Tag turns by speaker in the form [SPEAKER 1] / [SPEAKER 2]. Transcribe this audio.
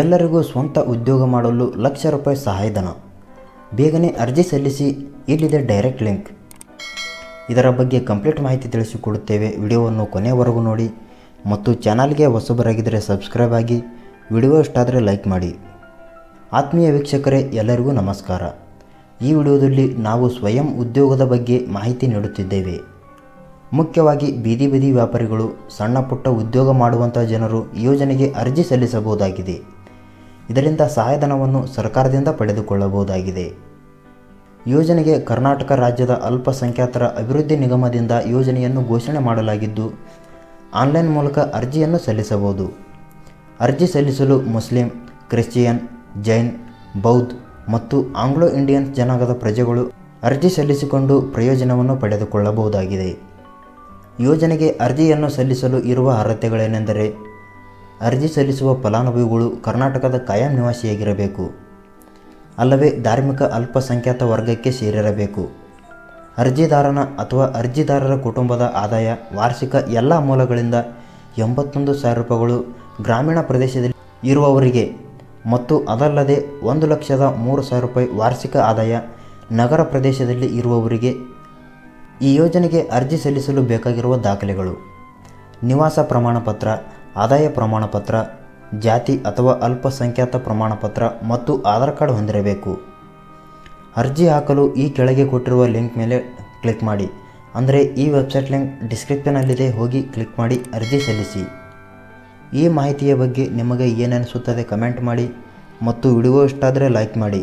[SPEAKER 1] ಎಲ್ಲರಿಗೂ ಸ್ವಂತ ಉದ್ಯೋಗ ಮಾಡಲು ಲಕ್ಷ ರೂಪಾಯಿ ಸಹಾಯಧನ. ಬೇಗನೆ ಅರ್ಜಿ ಸಲ್ಲಿಸಿ, ಇಲ್ಲಿದೆ ಡೈರೆಕ್ಟ್ ಲಿಂಕ್. ಇದರ ಬಗ್ಗೆ ಕಂಪ್ಲೀಟ್ ಮಾಹಿತಿ ತಿಳಿಸಿಕೊಡುತ್ತೇವೆ. ವಿಡಿಯೋವನ್ನು ಕೊನೆಯವರೆಗೂ ನೋಡಿ. ಮತ್ತು ಚಾನಲ್ಗೆ ಹೊಸಬರಾಗಿದ್ದರೆ ಸಬ್ಸ್ಕ್ರೈಬ್ ಆಗಿ. ವಿಡಿಯೋ ಇಷ್ಟ ಆದರೆ ಲೈಕ್ ಮಾಡಿ. ಆತ್ಮೀಯ ವೀಕ್ಷಕರೇ, ಎಲ್ಲರಿಗೂ ನಮಸ್ಕಾರ. ಈ ವಿಡಿಯೋದಲ್ಲಿ ನಾವು ಸ್ವಯಂ ಉದ್ಯೋಗದ ಬಗ್ಗೆ ಮಾಹಿತಿ ನೀಡುತ್ತಿದ್ದೇವೆ. ಮುಖ್ಯವಾಗಿ ಬೀದಿ ಬೀದಿ ವ್ಯಾಪಾರಿಗಳು, ಸಣ್ಣ ಪುಟ್ಟ ಉದ್ಯೋಗ ಮಾಡುವಂಥ ಜನರು ಯೋಜನೆಗೆ ಅರ್ಜಿ ಸಲ್ಲಿಸಬಹುದಾಗಿದೆ. ಇದರಿಂದ ಸಹಾಯಧನವನ್ನು ಸರ್ಕಾರದಿಂದ ಪಡೆದುಕೊಳ್ಳಬಹುದಾಗಿದೆ. ಯೋಜನೆಗೆ ಕರ್ನಾಟಕ ರಾಜ್ಯದ ಅಲ್ಪಸಂಖ್ಯಾತರ ಅಭಿವೃದ್ಧಿ ನಿಗಮದಿಂದ ಯೋಜನೆಯನ್ನು ಘೋಷಣೆ ಮಾಡಲಾಗಿದ್ದು, ಆನ್ಲೈನ್ ಮೂಲಕ ಅರ್ಜಿಯನ್ನು ಸಲ್ಲಿಸಬಹುದು. ಅರ್ಜಿ ಸಲ್ಲಿಸಲು ಮುಸ್ಲಿಂ, ಕ್ರಿಶ್ಚಿಯನ್, ಜೈನ್, ಬೌದ್ಧ ಮತ್ತು ಆಂಗ್ಲೋ ಇಂಡಿಯನ್ ಜನಾಂಗದ ಪ್ರಜೆಗಳು ಅರ್ಜಿ ಸಲ್ಲಿಸಿಕೊಂಡು ಪ್ರಯೋಜನವನ್ನು ಪಡೆದುಕೊಳ್ಳಬಹುದಾಗಿದೆ. ಯೋಜನೆಗೆ ಅರ್ಜಿಯನ್ನು ಸಲ್ಲಿಸಲು ಇರುವ ಅರ್ಹತೆಗಳೇನೆಂದರೆ ಅರ್ಜಿ ಸಲ್ಲಿಸುವ ಫಲಾನುಭವಿಗಳು ಕರ್ನಾಟಕದ ಕಾಯಂ ನಿವಾಸಿಯಾಗಿರಬೇಕು. ಅಲ್ಲವೇ ಧಾರ್ಮಿಕ ಅಲ್ಪಸಂಖ್ಯಾತ ವರ್ಗಕ್ಕೆ ಸೇರಿರಬೇಕು. ಅರ್ಜಿದಾರನ ಅಥವಾ ಅರ್ಜಿದಾರರ ಕುಟುಂಬದ ಆದಾಯ ವಾರ್ಷಿಕ ಎಲ್ಲ ಮೂಲಗಳಿಂದ ಎಂಬತ್ತೊಂದು ಸಾವಿರ ರೂಪಾಯಿಗಳು ಗ್ರಾಮೀಣ ಪ್ರದೇಶದಲ್ಲಿ ಇರುವವರಿಗೆ ಮತ್ತು ಅದಲ್ಲದೆ ಒಂದು ಲಕ್ಷದ ಮೂರು ಸಾವಿರ ರೂಪಾಯಿ ವಾರ್ಷಿಕ ಆದಾಯ ನಗರ ಪ್ರದೇಶದಲ್ಲಿ ಇರುವವರಿಗೆ ಈ ಯೋಜನೆಗೆ ಅರ್ಜಿ ಸಲ್ಲಿಸಲು ಬೇಕಾಗಿರುವ ದಾಖಲೆಗಳು. ನಿವಾಸ ಪ್ರಮಾಣಪತ್ರ ಆದಾಯ ಪ್ರಮಾಣಪತ್ರ, ಜಾತಿ ಅಥವಾ ಅಲ್ಪಸಂಖ್ಯಾತ ಪ್ರಮಾಣಪತ್ರ ಮತ್ತು ಆಧಾರ್ ಕಾರ್ಡ್ ಹೊಂದಿರಬೇಕು. ಅರ್ಜಿ ಹಾಕಲು ಈ ಕೆಳಗೆ ಕೊಟ್ಟಿರುವ ಲಿಂಕ್ ಮೇಲೆ ಕ್ಲಿಕ್ ಮಾಡಿ. ಅಂದರೆ ಈ ವೆಬ್ಸೈಟ್ ಲಿಂಕ್ ಡಿಸ್ಕ್ರಿಪ್ಷನಲ್ಲಿದೆ ಹೋಗಿ ಕ್ಲಿಕ್ ಮಾಡಿ, ಅರ್ಜಿ ಸಲ್ಲಿಸಿ. ಈ ಮಾಹಿತಿಯ ಬಗ್ಗೆ ನಿಮಗೆ ಏನನಿಸುತ್ತದೆ ಕಮೆಂಟ್ ಮಾಡಿ ಮತ್ತು ವಿಡಿಯೋ ಇಷ್ಟಾದರೆ ಲೈಕ್ ಮಾಡಿ.